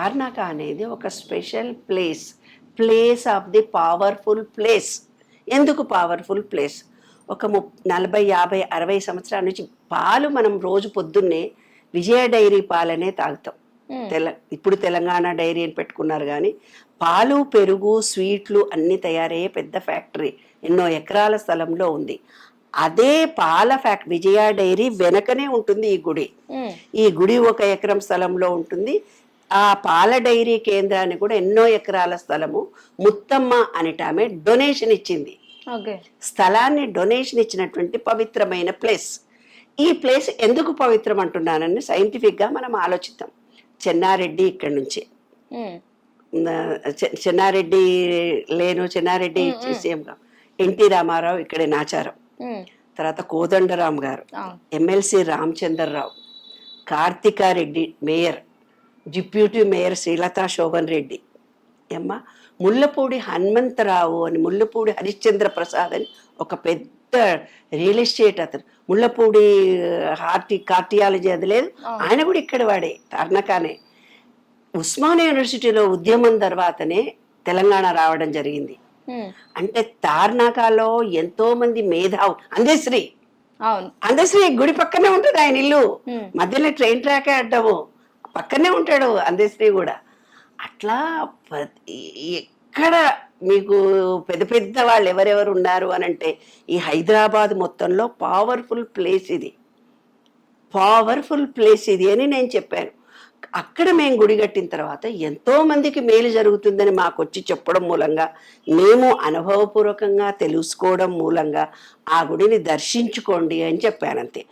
తార్నాక అనేది ఒక special place place of the powerful place. ఎందుకు పవర్ఫుల్ ప్లేస్? ఒక ము నలభై యాభై అరవై సంవత్సరాల నుంచి పాలు మనం రోజు పొద్దున్నే విజయ డైరీ పాలనే తాగుతాం. తెల ఇప్పుడు తెలంగాణ డైరీ అని పెట్టుకున్నారు కానీ పాలు పెరుగు స్వీట్లు అన్నీ తయారయ్యే పెద్ద ఫ్యాక్టరీ ఎన్నో ఎకరాల స్థలంలో ఉంది. అదే పాల ఫ్యాక్ట్ విజయ డైరీ వెనకనే ఉంటుంది ఈ గుడి. ఉమ్, ఈ గుడి ఒక ఎకరం స్థలంలో ఉంటుంది. ఆ పాల డైరీ కేంద్రాన్ని కూడా ఎన్నో ఎకరాల స్థలము ముత్తమ్మ అనేట ఆమె డొనేషన్ ఇచ్చింది. స్థలాన్ని డొనేషన్ ఇచ్చినటువంటి పవిత్రమైన ప్లేస్. ఈ ప్లేస్ ఎందుకు పవిత్రం అంటున్నానని సైంటిఫిక్గా మనం ఆలోచిద్దాం. చెన్నారెడ్డి ఇక్కడి నుంచి. చెన్నారెడ్డి లేను చెన్నారెడ్డి సీఎంగా ఎన్టీ రామారావు ఇక్కడే నాచారం. తర్వాత కోదండరాం గారు. MLC Ramachandrarao. Karthikareddy mayor. Deputy mayor Srilatha Shobhan Reddy. అమ్మ ముల్లపూడి హనుమంతరావు అని ముల్లపూడి హరిశ్చంద్ర ప్రసాద్ అని ఒక పెద్ద రియల్ ఎస్టేట్ అతను. ముల్లపూడి హార్టి కార్టియాలజీ అది లేదు. ఆయన కూడా ఇక్కడ వాడే తార్నకానే ఉస్మానియా యూనివర్సిటీలో ఉద్యమం తర్వాతనే తెలంగాణ రావడం జరిగింది. అంటే తార్నాకాలో ఎంతో మంది మేధావు అందశ్రీ అందశ్రీ గుడి పక్కనే ఉంటుంది ఆయన ఇల్లు. మధ్యలో ట్రైన్ ట్రాకే అడ్డము. పక్కనే ఉంటాడు అందశ్రీ కూడా. అట్లా ఎక్కడ మీకు పెద్ద పెద్ద వాళ్ళు ఎవరెవరు ఉన్నారు అని అంటే ఈ హైదరాబాద్ మొత్తంలో పవర్ఫుల్ ప్లేస్ ఇది. పవర్ఫుల్ ప్లేస్ ఇది అని నేను చెప్పాను. అక్కడ మేము గుడి కట్టిన తర్వాత ఎంతోమందికి మేలు జరుగుతుందని మాకు వచ్చి చెప్పడం మూలంగా మేము అనుభవపూర్వకంగా తెలుసుకోవడం మూలంగా ఆ గుడిని దర్శించుకోండి అని చెప్పానంతే.